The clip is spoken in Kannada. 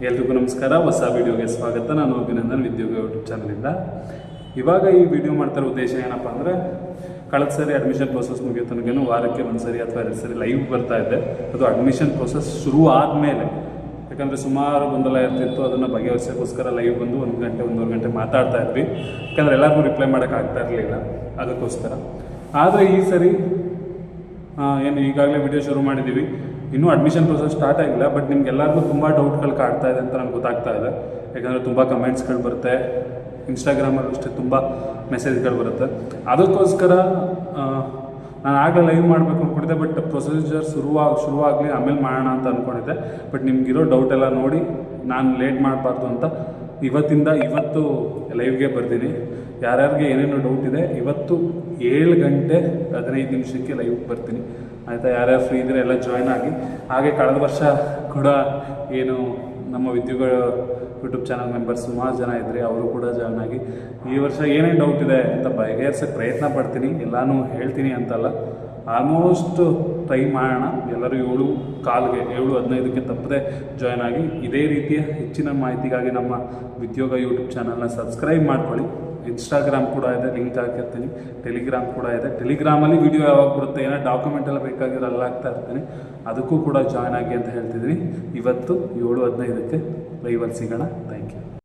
ಎಲ್ರಿಗೂ ನಮಸ್ಕಾರ. ಹೊಸ ವಿಡಿಯೋಗೆ ಸ್ವಾಗತ. ನಾನು ಅಭಿನಂದನ್, ವಿದ್ಯೋಗ ಯೂಟ್ಯೂಬ್ ಚಾನಲಿಂದ. ಇವಾಗ ಈ ವಿಡಿಯೋ ಮಾಡ್ತಿರೋ ಉದ್ದೇಶ ಏನಪ್ಪ ಅಂದರೆ, ಕಳೆದ ಸರಿ ಅಡ್ಮಿಷನ್ ಪ್ರೋಸೆಸ್ ಮುಗಿಯೋ ತನಕ ವಾರಕ್ಕೆ ಒಂದು ಸರಿ ಅಥವಾ ಎರಡು ಸರಿ ಲೈವ್ ಬರ್ತಾ ಇದ್ದೆ. ಅದು ಅಡ್ಮಿಷನ್ ಪ್ರೋಸೆಸ್ ಶುರು ಆದಮೇಲೆ. ಯಾಕಂದರೆ ಸುಮಾರು ಗೊಂದಲ ಇರ್ತಿತ್ತು. ಅದನ್ನು ಬಗೆಹರಿಸೋಕ್ಕೋಸ್ಕರ ಲೈವ್ ಬಂದು ಒಂದು ಗಂಟೆ, ಒಂದೂವರೆ ಗಂಟೆ ಮಾತಾಡ್ತಾ ಇದ್ವಿ. ಯಾಕಂದರೆ ಎಲ್ಲರಿಗೂ ರಿಪ್ಲೈ ಮಾಡೋಕ್ಕಾಗ್ತಾ ಇರಲಿಲ್ಲ. ಅದಕ್ಕೋಸ್ಕರ. ಆದರೆ ಈ ಸರಿ ಏನು ಈಗಾಗಲೇ ವಿಡಿಯೋ ಶುರು ಮಾಡಿದ್ದೀವಿ. ಇನ್ನೂ ಅಡ್ಮಿಷನ್ ಪ್ರೊಸೆಸ್ ಸ್ಟಾರ್ಟ್ ಆಗಿಲ್ಲ ಬಟ್ ನಿಮ್ಗೆ ಎಲ್ಲರಿಗೂ ತುಂಬ ಡೌಟ್ಗಳು ಕಾಡ್ತಾ ಇದೆ ಅಂತ ನನಗೆ ಗೊತ್ತಾಗ್ತಾ ಇದೆ. ಯಾಕಂದರೆ ತುಂಬ ಕಮೆಂಟ್ಸ್ಗಳು ಬರುತ್ತೆ ಇನ್ಸ್ಟಾಗ್ರಾಮಲ್ಲೂ ಅಷ್ಟೇ ತುಂಬ ಮೆಸೇಜ್ಗಳು ಬರುತ್ತೆ. ಅದಕ್ಕೋಸ್ಕರ ನಾನು ಆಗಲೇ ಲೈವ್ ಮಾಡಬೇಕು ಅಂದ್ಕೊಂಡಿದ್ದೆ ಬಟ್ ಪ್ರೊಸೀಜರ್ ಶುರುವಾಗಿ ಶುರುವಾಗಲಿ ಆಮೇಲೆ ಮಾಡೋಣ ಅಂತ ಅಂದ್ಕೊಂಡಿದ್ದೆ ಬಟ್ ನಿಮ್ಗಿರೋ ಡೌಟ್ ಎಲ್ಲ ನೋಡಿ ನಾನು ಲೇಟ್ ಮಾಡಬಾರ್ದು ಅಂತ ಇವತ್ತಿಂದ ಇವತ್ತು ಲೈವ್ಗೆ ಬರ್ತೀನಿ. ಯಾರ್ಯಾರಿಗೆ ಏನೇನು ಡೌಟ್ ಇದೆ, ಇವತ್ತು ಏಳು ಗಂಟೆ ಹದಿನೈದು ನಿಮಿಷಕ್ಕೆ ಲೈವ್ಗೆ ಬರ್ತೀನಿ. ಆಯಿತಾ? ಯಾರ್ಯಾರು ಫ್ರೀ ಇದ್ರೆ ಎಲ್ಲ ಜಾಯ್ನ್ ಆಗಿ. ಹಾಗೆ ಕಳೆದ ವರ್ಷ ಕೂಡ ಏನು ನಮ್ಮ ವಿದ್ಯುಗಳ ಯೂಟ್ಯೂಬ್ ಚಾನಲ್ ಮೆಂಬರ್ಸ್ ಸುಮಾರು ಜನ ಇದ್ರಿ ಅವರು ಕೂಡ ಜಾಯ್ನ್ ಆಗಿ. ಈ ವರ್ಷ ಏನೇನು ಡೌಟ್ ಇದೆ ಅಂತ ಬಗೆಹರಿಸೋಕ್ಕೆ ಪ್ರಯತ್ನ ಪಡ್ತೀನಿ. ಎಲ್ಲನೂ ಹೇಳ್ತೀನಿ ಅಂತಲ್ಲ. ಆಲ್ಮೋಸ್ಟ್ ಟ್ರೈ ಮಾಡೋಣ ಎಲ್ಲರೂ ಏಳು, ಕಾಲ್ಗೆ ಏಳು, ಹದಿನೈದಕ್ಕೆ ತಪ್ಪದೆ ಜಾಯ್ನ್ ಆಗಿ ಇದೇ ರೀತಿಯ ಹೆಚ್ಚಿನ ಮಾಹಿತಿಗಾಗಿ ನಮ್ಮ ಉದ್ಯೋಗ ಯೂಟ್ಯೂಬ್ ಚಾನಲ್ನ ಸಬ್ಸ್ಕ್ರೈಬ್ ಮಾಡ್ಕೊಳ್ಳಿ. ಇನ್ಸ್ಟಾಗ್ರಾಮ್ ಕೂಡ ಇದೆ ಲಿಂಕ್ ಹಾಕಿರ್ತೀನಿ. ಟೆಲಿಗ್ರಾಮ್ ಕೂಡ ಇದೆ. ಟೆಲಿಗ್ರಾಮಲ್ಲಿ ವಿಡಿಯೋ ಯಾವಾಗ ಬರುತ್ತೆ, ಏನೋ ಡಾಕ್ಯುಮೆಂಟ್ ಎಲ್ಲ ಬೇಕಾಗಿರೋ ಅಲ್ಲಿ ಹಾಕ್ತಾ ಇರ್ತೀನಿ. ಅದಕ್ಕೂ ಕೂಡ ಜಾಯ್ನ್ ಆಗಿ ಅಂತ ಹೇಳ್ತಿದ್ದೀನಿ. ಇವತ್ತು ಏಳು, ಹದಿನೈದಕ್ಕೆ ಲೈವಲ್ಲಿ ಸಿಗೋಣ. Thank you